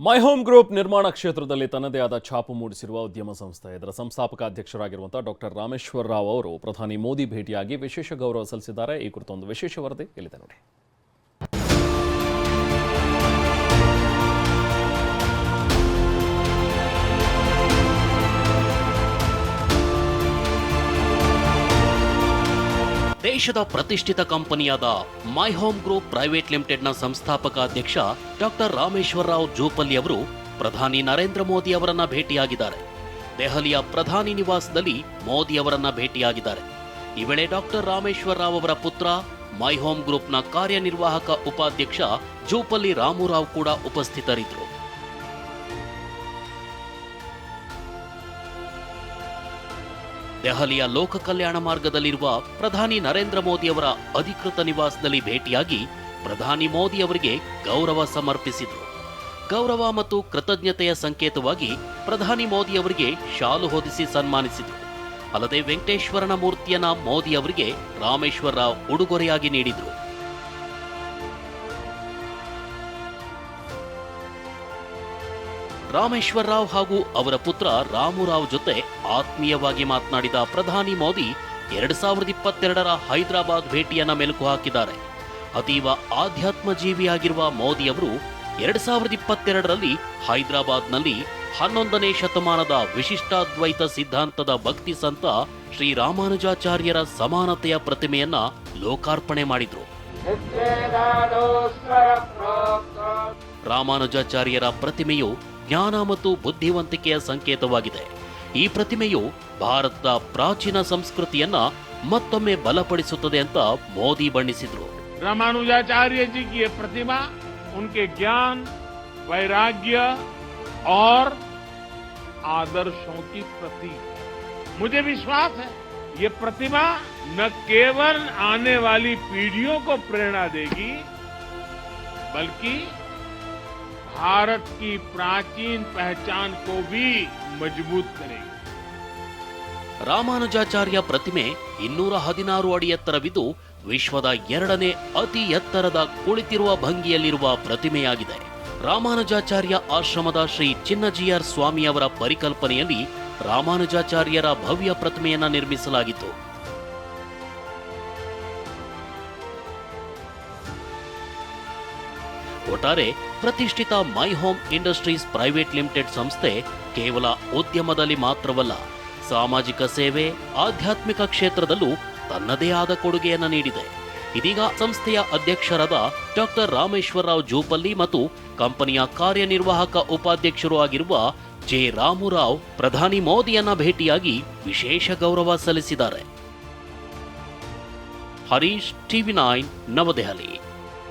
ಮೈ home group ನಿರ್ಮಾಣ ಕ್ಷೇತ್ರದಲ್ಲಿ ತನ್ನದೇ ಆದ ಛಾಪು ಮೂಡಿಸಿರುವ ಉದ್ಯಮ ಸಂಸ್ಥೆ. ಇದರ ಸಂಸ್ಥಾಪಕ ಅಧ್ಯಕ್ಷರಾಗಿರುವಂತಹ ಡಾಕ್ಟರ್ ರಾಮೇಶ್ವರ ರಾವ್ ಅವರು ಪ್ರಧಾನಿ ಮೋದಿ ಭೇಟಿಯಾಗಿ ವಿಶೇಷ ಗೌರವ ಸಲ್ಲಿಸಿದ್ದಾರೆ. ಈ ಕುರಿತು ಒಂದು ವಿಶೇಷ ವರದಿ ಇಲ್ಲಿದೆ ನೋಡಿ. ದೇಶದ ಪ್ರತಿಷ್ಠಿತ ಕಂಪನಿಯಾದ ಮೈ ಹೋಮ್ ಗ್ರೂಪ್ ಪ್ರೈವೇಟ್ ಲಿಮಿಟೆಡ್ನ ಸಂಸ್ಥಾಪಕ ಅಧ್ಯಕ್ಷ ಡಾಕ್ಟರ್ ರಾಮೇಶ್ವರ ರಾವ್ ಜೋಪಲ್ಲಿ ಅವರು ಪ್ರಧಾನಿ ನರೇಂದ್ರ ಮೋದಿ ಅವರನ್ನ ಭೇಟಿಯಾಗಿದ್ದಾರೆ. ದೆಹಲಿಯ ಪ್ರಧಾನಿ ನಿವಾಸದಲ್ಲಿ ಮೋದಿ ಅವರನ್ನ ಭೇಟಿಯಾಗಿದ್ದಾರೆ. ಈ ವೇಳೆ ಡಾಕ್ಟರ್ ರಾಮೇಶ್ವರ ರಾವ್ ಅವರ ಪುತ್ರ ಮೈ ಹೋಮ್ ಗ್ರೂಪ್ನ ಕಾರ್ಯನಿರ್ವಾಹಕ ಉಪಾಧ್ಯಕ್ಷ ಜೋಪಲ್ಲಿ ರಾಮುರಾವ್ ಕೂಡ ಉಪಸ್ಥಿತರಿದ್ದರು. ದೆಹಲಿಯ ಲೋಕ ಕಲ್ಯಾಣ ಮಾರ್ಗದಲ್ಲಿರುವ ಪ್ರಧಾನಿ ನರೇಂದ್ರ ಮೋದಿ ಅವರ ಅಧಿಕೃತ ನಿವಾಸದಲ್ಲಿ ಭೇಟಿಯಾಗಿ ಪ್ರಧಾನಿ ಮೋದಿ ಅವರಿಗೆ ಗೌರವ ಸಮರ್ಪಿಸಿದರು. ಗೌರವ ಮತ್ತು ಕೃತಜ್ಞತೆಯ ಸಂಕೇತವಾಗಿ ಪ್ರಧಾನಿ ಮೋದಿ ಅವರಿಗೆ ಶಾಲು ಹೊದಿಸಿ ಸನ್ಮಾನಿಸಿದರು. ಅಲ್ಲದೆ ವೆಂಕಟೇಶ್ವರನ ಮೂರ್ತಿಯನ್ನ ಮೋದಿ ಅವರಿಗೆ ರಾಮೇಶ್ವರ ಉಡುಗೊರೆಯಾಗಿ ನೀಡಿದರು. ರಾಮೇಶ್ವರ ರಾವ್ ಹಾಗೂ ಅವರ ಪುತ್ರ ರಾಮುರಾವ್ ಜೊತೆ ಆತ್ಮೀಯವಾಗಿ ಮಾತನಾಡಿದ ಪ್ರಧಾನಿ ಮೋದಿ ಎರಡ್ ಸಾವಿರದ ಇಪ್ಪತ್ತೆರಡರ ಹೈದರಾಬಾದ್ ಭೇಟಿಯನ್ನ ಮೆಲುಕು ಹಾಕಿದ್ದಾರೆ. ಅತೀವ ಆಧ್ಯಾತ್ಮ ಜೀವಿಯಾಗಿರುವ ಮೋದಿ ಅವರು ಎರಡ್ ಸಾವಿರದ ಇಪ್ಪತ್ತೆರಡರಲ್ಲಿ ಹೈದರಾಬಾದ್ನಲ್ಲಿ ಹನ್ನೊಂದನೇ ಶತಮಾನದ ವಿಶಿಷ್ಟಾದ್ವೈತ ಸಿದ್ಧಾಂತದ ಭಕ್ತಿ ಸಂತ ಶ್ರೀ ರಾಮಾನುಜಾಚಾರ್ಯರ ಸಮಾನತೆಯ ಪ್ರತಿಮೆಯನ್ನ ಲೋಕಾರ್ಪಣೆ ಮಾಡಿದ್ರು. ರಾಮಾನುಜಾಚಾರ್ಯರ ಪ್ರತಿಮೆಯು ಜ್ಞಾನ ಮತ್ತು ಬುದ್ಧಿವಂತಿಕೆಯ ಸಂಕೇತವಾಗಿದೆ ಈ ಪ್ರತಿಮೆಯು ಭಾರತದ ಪ್ರಾಚೀನ ಸಂಸ್ಕೃತಿಯನ್ನ ಮತ್ತೊಮ್ಮೆ ಬಲಪಡಿಸುತ್ತದೆ ಅಂತ ಮೋದಿ ಬಣ್ಣಿಸಿದ್ರು रामानुजाचार्य जी की ये प्रतिमा उनके ज्ञान वैराग्य और आदर्शों की प्रतीक है। मुझे विश्वास है ये प्रतिमा न केवल आने वाली पीढ़ियों को प्रेरणा देगी बल्कि भारत की प्राचीन पहचान को भी मजबूत करेगी ರಾಮಾನುಜಾಚಾರ್ಯ ಪ್ರತಿಮೆ ಇನ್ನೂರ ಹದಿನಾರು ಅಡಿ ಎತ್ತರವಿದ್ದು ವಿಶ್ವದ ಎರಡನೇ ಅತಿ ಎತ್ತರದ ಕುಳಿತಿರುವ ಭಂಗಿಯಲ್ಲಿರುವ ಪ್ರತಿಮೆಯಾಗಿದೆ ರಾಮಾನುಜಾಚಾರ್ಯ ಆಶ್ರಮದ ಶ್ರೀ ಚಿನ್ನಜಿಯರ್ ಸ್ವಾಮಿಯವರ ಪರಿಕಲ್ಪನೆಯಲ್ಲಿ ರಾಮಾನುಜಾಚಾರ್ಯರ ಭವ್ಯ ಪ್ರತಿಮೆಯನ್ನ ನಿರ್ಮಿಸಲಾಗಿತ್ತು ಒಟ್ಟಾರೆ ಪ್ರತಿಷ್ಠಿತ my home industries private limited ಸಂಸ್ಥೆ ಕೇವಲ ಉದ್ಯಮದಲ್ಲಿ ಮಾತ್ರವಲ್ಲ, ಸಾಮಾಜಿಕ ಸೇವೆ, ಆಧ್ಯಾತ್ಮಿಕ ಕ್ಷೇತ್ರದಲ್ಲೂ ತನ್ನದೇ ಆದ ಕೊಡುಗೆಯನ್ನು ನೀಡಿದೆ. ಇದೀಗ ಸಂಸ್ಥೆಯ ಅಧ್ಯಕ್ಷರಾದ ಡಾಕ್ಟರ್ ರಾಮೇಶ್ವರರಾವ್ ಜೂಪಲ್ಲಿ ಮತ್ತು ಕಂಪನಿಯ ಕಾರ್ಯನಿರ್ವಾಹಕ ಉಪಾಧ್ಯಕ್ಷರು ಆಗಿರುವ ಜೆ ರಾಮುರಾವ್ ಪ್ರಧಾನಿ ಮೋದಿಯನ್ನ ಭೇಟಿಯಾಗಿ ವಿಶೇಷ ಗೌರವ ಸಲ್ಲಿಸಿದ್ದಾರೆ. Harish TV nine, Navadehali.